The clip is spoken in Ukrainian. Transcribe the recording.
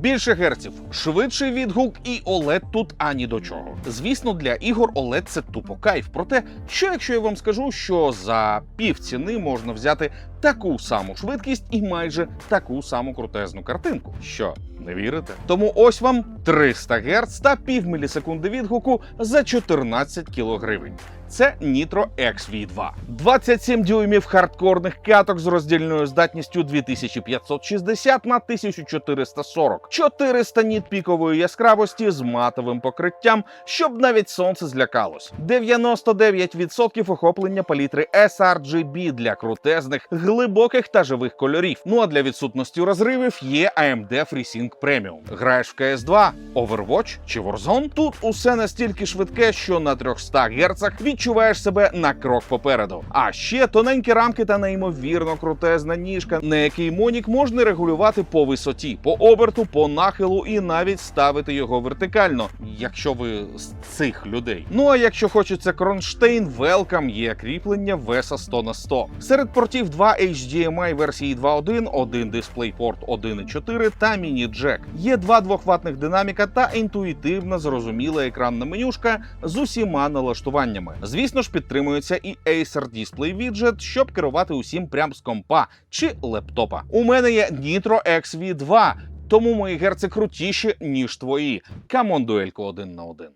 Більше герців, швидший відгук і OLED тут ані до чого. Звісно, для ігор OLED це тупо кайф. Проте, що якщо я вам скажу, що за пів ціни можна взяти таку саму швидкість і майже таку саму крутезну картинку? Що? Не вірите? Тому ось вам 300 Гц та пів мілісекунди відгуку за 14 кг. Це Nitro XV2. 27 дюймів хардкорних каток з роздільною здатністю 2560 на 1440, 400 ніт пікової яскравості з матовим покриттям, щоб навіть сонце злякалось. 99% охоплення палітри sRGB для крутезних, глибоких та живих кольорів. Ну а для відсутності розривів є AMD FreeSync Premium. Граєш в CS2, Overwatch чи Warzone? Тут усе настільки швидке, що на 300 Гц відчуваєш себе на крок попереду. А ще тоненькі рамки та неймовірно крутезна ніжка, на який монік можна регулювати по висоті, по оберту, по нахилу і навіть ставити його вертикально, якщо ви з цих людей. Ну а якщо хочеться кронштейн, велкам є кріплення VESA 100 на 100. Серед портів 2 HDMI версії 2.1, один DisplayPort 1.4 та міні-джек. Є два двохватних динаміка та інтуїтивна зрозуміла екранна менюшка з усіма налаштуваннями. Звісно ж, підтримується і Acer Display Widget, щоб керувати усім прям з компа чи лептопа. У мене є Nitro XV2, тому мої герци крутіші, ніж твої. Камон дуельку один на один.